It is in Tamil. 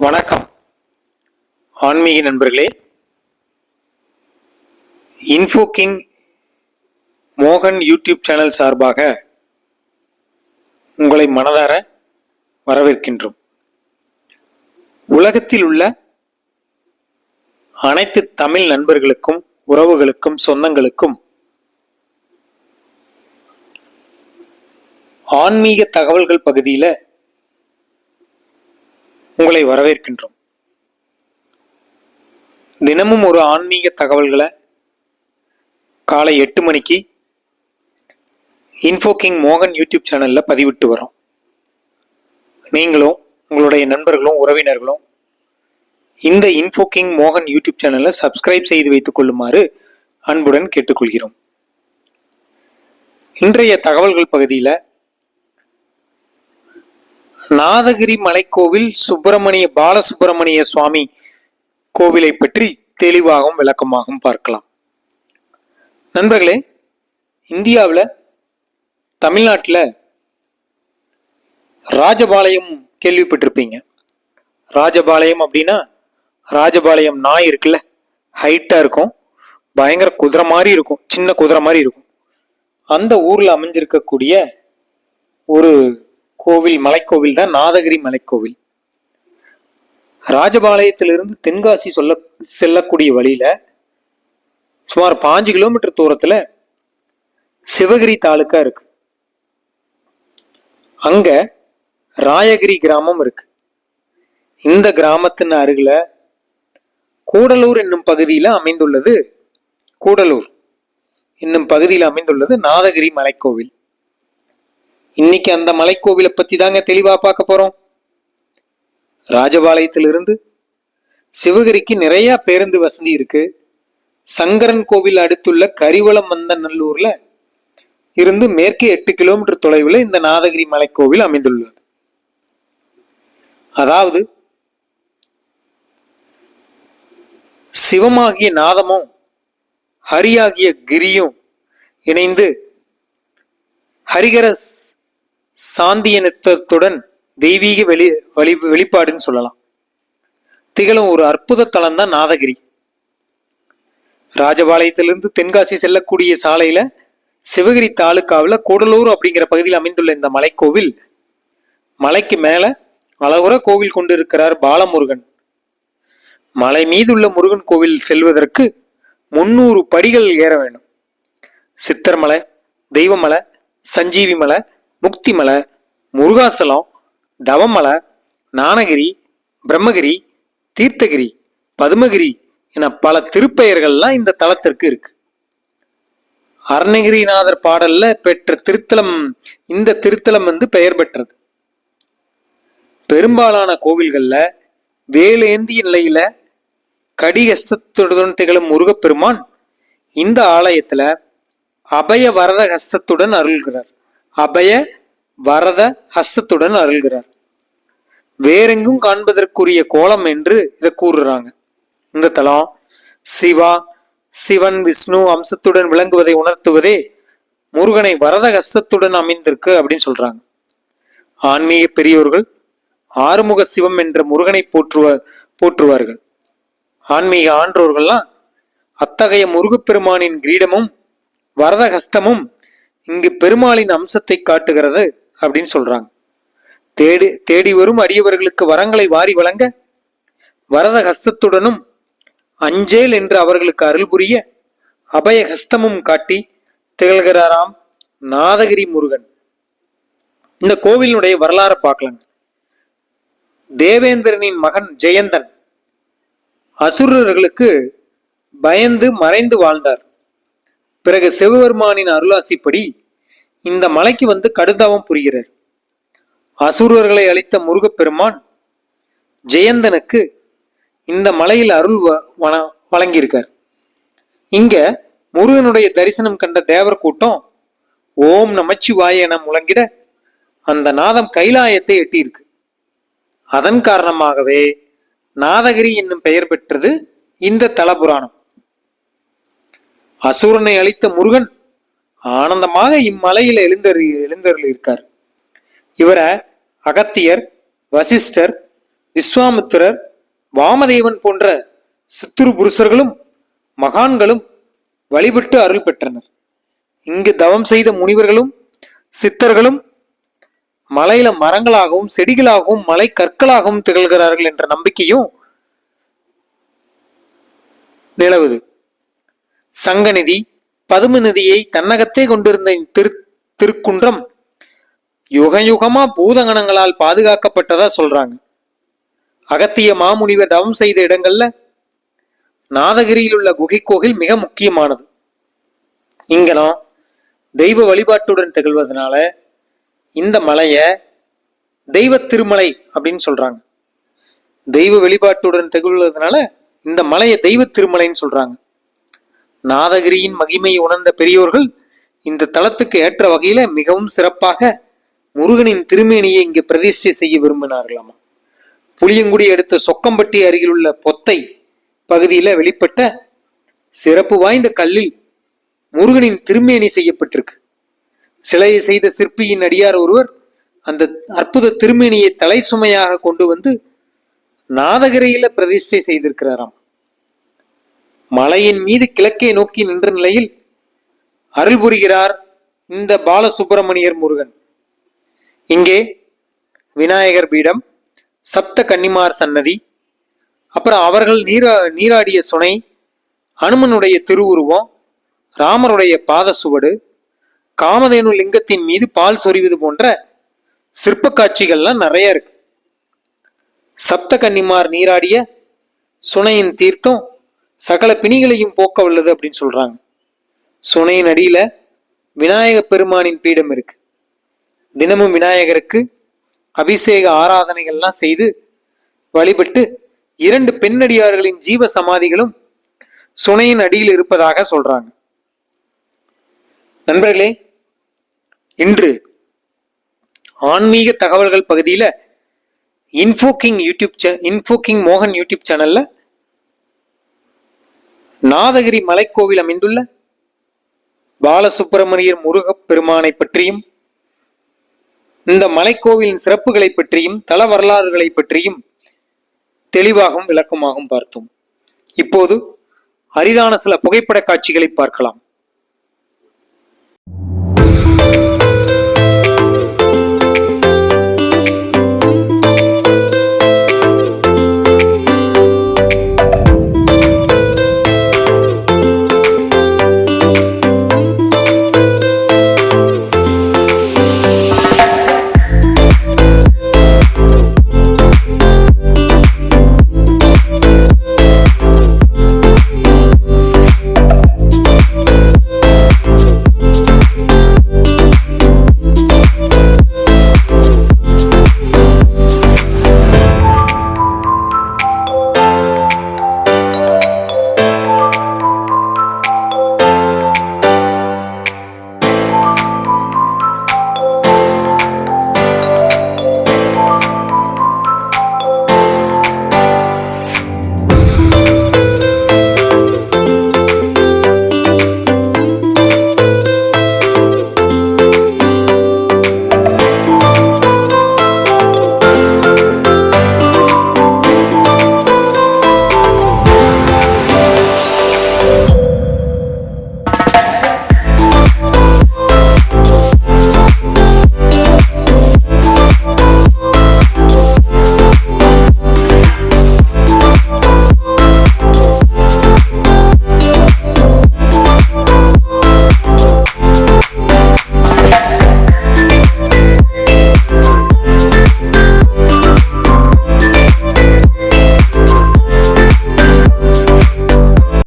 வணக்கம். ஆன்மீக நண்பர்களே இன்ஃபோகிங் மோகன் யூடியூப் சேனல் சார்பாக உங்களை மனதார வரவேற்கின்றோம். உலகத்தில் உள்ள அனைத்து தமிழ் நண்பர்களுக்கும் உறவுகளுக்கும் சொந்தங்களுக்கும் ஆன்மீக தகவல்கள் பகுதியில் உங்களை வரவேற்கின்றோம். தினமும் ஒரு ஆன்மீக தகவல்களை காலை எட்டு மணிக்கு இன்ஃபோ கிங் மோகன் யூடியூப் சேனலில் பதிவிட்டு வரோம். நீங்களும் உங்களுடைய நண்பர்களும் உறவினர்களும் இந்த இன்ஃபோ கிங் மோகன் யூடியூப் சேனலை சப்ஸ்கிரைப் செய்து வைத்துக் கொள்ளுமாறு அன்புடன் கேட்டுக்கொள்கிறோம். இன்றைய தகவல்கள் பகுதியில் நாதகிரி மலைக்கோவில் சுப்பிரமணிய பாலசுப்பிரமணிய சுவாமி கோவிலை பற்றி தெளிவாகவும் விளக்கமாகவும் பார்க்கலாம். நண்பர்களே இந்தியாவில் தமிழ்நாட்டில் ராஜபாளையம் கேள்விப்பட்டிருப்பீங்க. ராஜபாளையம் அப்படின்னா ராஜபாளையம் நாய் இருக்குல்ல ஹைட்டாக இருக்கும் பயங்கர குதிரை மாதிரி இருக்கும் சின்ன குதிரை மாதிரி இருக்கும். அந்த ஊரில் அமைஞ்சிருக்கக்கூடிய ஒரு கோவில் மலைக்கோவில் தான் நாதகிரி மலைக்கோவில். ராஜபாளையத்திலிருந்து தென்காசி சொல்ல செல்லக்கூடிய வழியில சுமார் பாஞ்சு கிலோமீட்டர் தூரத்துல சிவகிரி தாலுக்கா இருக்கு. அங்க ராயகிரி கிராமம் இருக்கு. இந்த கிராமத்தின் அருகில கூடலூர் என்னும் பகுதியில அமைந்துள்ளது கூடலூர் என்னும் பகுதியில் அமைந்துள்ளது நாதகிரி மலைக்கோவில். இன்னைக்கு அந்த மலைக்கோவிலை பத்தி தாங்க தெளிவா பார்க்க போறோம். ராஜபாளையத்திலிருந்து சிவகிரிக்கு நிறைய பேருந்து வசதி இருக்கு. சங்கரன் கோவில் அடுத்துள்ள கரிவளம் வந்த நல்லூர்ல இருந்து மேற்கே எட்டு கிலோமீட்டர் தொலைவில் இந்த நாதகிரி மலைக்கோவில் அமைந்துள்ளது. அதாவது சிவமாகிய நாதமும் ஹரியாகிய கிரியும் இணைந்து ஹரிகர தெய்வீக வெளி வழி வெளிப்பாடுன்னு சொல்லலாம். திகழும் ஒரு அற்புத தலம் தான் நாதகிரி. ராஜபாளையத்திலிருந்து தென்காசி செல்லக்கூடிய சாலையில சிவகிரி தாலுக்காவில் கூடலூர் அப்படிங்கிற பகுதியில் அமைந்துள்ள இந்த மலைக்கோவில் மலைக்கு மேல அழகுற கோவில் கொண்டிருக்கிறார் பாலமுருகன். மலை மீதுள்ள முருகன் கோவில் செல்வதற்கு முன்னூறு படிகள் ஏற வேண்டும். சித்தர்மலை தெய்வமலை சஞ்சீவி மலை முக்திமலை முருகாசலம் தவமலை நானகிரி பிரம்மகிரி தீர்த்தகிரி பதுமகிரி என பல திருப்பெயர்கள்லாம் இந்த தலத்திற்கு இருக்கு. அருணகிரிநாதர் பாடல்ல பெற்ற திருத்தலம் இந்த திருத்தலம் வந்து பெயர் பெற்றது. பெரும்பாலான கோவில்கள்ல வேலேந்திய நிலையில கடிகஸ்தத்துடன் திகழும் முருகப்பெருமான் இந்த ஆலயத்துல அபய வரத ஹஸ்தத்துடன் அருள்கிறார். அபய வரத ஹஸ்தத்துடன் அருள்கிறார். வேறெங்கும் காண்பதற்குரிய கோலம் என்று இதை கூறுறாங்க. இந்த தலம் சிவா சிவன் விஷ்ணு அம்சத்துடன் விளங்குவதை உணர்த்துவதே முருகனை வரத ஹஸ்தத்துடன் அமைந்திருக்கு அப்படின்னு சொல்றாங்க. ஆன்மீக பெரியோர்கள் ஆறுமுக சிவம் என்ற முருகனை போற்றுவ போற்றுவார்கள். ஆன்மீக ஆன்றோர்கள்லாம் அத்தகைய முருகப்பெருமானின் கிரீடமும் வரத ஹஸ்தமும் இங்கு பெருமாளின் அம்சத்தை காட்டுகிறது அப்படின்னு சொல்றாங்க. தேடி தேடி வரும் அடியவர்களுக்கு வரங்களை வாரி வழங்க வரத ஹஸ்தத்துடனும் அஞ்சேல் என்று அவர்களுக்கு அருள் புரிய அபய ஹஸ்தமும் காட்டி திகழ்கிறாராம் நாதகிரி முருகன். இந்த கோவிலினுடைய வரலாறு பார்க்கலாங்க. தேவேந்திரனின் மகன் ஜெயந்தன் அசுரர்களுக்கு பயந்து மறைந்து வாழ்ந்தார். பிறகு சிவபெருமானின் அருளாசிப்படி இந்த மலைக்கு வந்து கடுதாவம் புரிகிறார். அசுரர்களை அளித்த முருகப்பெருமான் ஜெயந்தனுக்கு இந்த மலையில் அருள் வ- வழங்கியிருக்கார். இங்க முருகனுடைய தரிசனம் கண்ட தேவர் கூட்டம் ஓம் நமச்சிவாய என முழங்கிட அந்த நாதம் கைலாயத்தை எட்டியிருக்கு. அதன் காரணமாகவே நாதகிரி என்னும் பெயர் பெற்றது இந்த தலபுராணம். அசுரனை அழித்த முருகன் ஆனந்தமாக இம்மலையில் எழுந்தரு எழுந்தருள் இருக்கார் இவரை அகத்தியர் வசிஷ்டர் விஸ்வாமித்திரர் வாமதேவன் போன்ற சித்துரு புருஷர்களும் மகான்களும் வழிபட்டு அருள் பெற்றனர். இங்கு தவம் செய்த முனிவர்களும் சித்தர்களும் மலையில மரங்களாகவும் செடிகளாகவும் மலை கற்களாகவும் திகழ்கிறார்கள் என்ற நம்பிக்கையும் நிலவுது. சங்கநிதி பதும நிதியை தன்னகத்தே கொண்டிருந்த திரு திருக்குன்றம் யுகயுகமா பூதகணங்களால் பாதுகாக்கப்பட்டதா சொல்றாங்க. அகத்திய மாமுனிவர் தவம் செய்த இடங்கள்ல நாதகிரியில் உள்ள குகை மிக முக்கியமானது. இங்கனம் தெய்வ வழிபாட்டுடன் திகழ்வதனால இந்த மலையை தெய்வ திருமலை அப்படின்னு சொல்றாங்க. தெய்வ வழிபாட்டுடன் திகழ்வதனால இந்த மலையை தெய்வ திருமலைன்னு சொல்றாங்க. நாதகிரியின் மகிமையை உணர்ந்த பெரியோர்கள் இந்த தலத்துக்கு ஏற்ற வகையில மிகவும் சிறப்பாக முருகனின் திருமேனியை இங்கு பிரதிஷ்டை செய்ய விரும்பினார்களாமா? புளியங்குடி அடுத்த சொக்கம்பட்டி அருகிலுள்ள பொத்தை பகுதியில வெளிப்பட்ட சிறப்பு வாய்ந்த கல்லில் முருகனின் திருமேனி செய்யப்பட்டிருக்கு. சிலையை செய்த சிற்பியின் அடியார் ஒருவர் அந்த அற்புத திருமேனியை தலை சுமையாக கொண்டு வந்து நாதகிரையில பிரதிஷ்டை செய்திருக்கிறாராம். மலையின் மீது கிழக்கே நோக்கி நின்ற நிலையில் அருள் புரிகிறார் இந்த பாலசுப்பிரமணியர் முருகன். இங்கே விநாயகர் பீடம் சப்த கன்னிமார் சன்னதி அப்புறம் அவர்கள் நீரா நீராடிய சுனை அனுமனுடைய திருவுருவம் ராமருடைய பாத சுவடு காமதேனு லிங்கத்தின் மீது பால் சொரிவது போன்ற சிற்ப காட்சிகள்லாம் நிறைய இருக்கு. சப்த கன்னிமார் நீராடிய சுனையின் தீர்த்தம் சகல பிணிகளையும் போக்க வல்லது அப்படின்னு சொல்றாங்க. சுனையின் அடியில விநாயக பெருமானின் பீடம் இருக்கு. தினமும் விநாயகருக்கு அபிஷேக ஆராதனைகள்லாம் செய்து வழிபட்டு இரண்டு பெண்ணடியார்களின் ஜீவ சமாதிகளும் சுனையின் அடியில் இருப்பதாக சொல்றாங்க. நண்பர்களே இன்று ஆன்மீக தகவல்கள் பகுதியில இன்ஃபோக்கிங் யூடியூப் சே இன்ஃபோக்கிங் மோகன் யூடியூப் சேனல்ல நாதகிரி மலைக்கோவில் அமைந்துள்ள பாலசுப்பிரமணியர் முருகப் பெருமானை பற்றியும் இந்த மலைக்கோவிலின் சிறப்புகளை பற்றியும் தல வரலாறுகளை பற்றியும் தெளிவாகவும் விளக்கமாகவும் பார்த்தோம். இப்போது அரிதான சில புகைப்பட காட்சிகளை பார்க்கலாம்.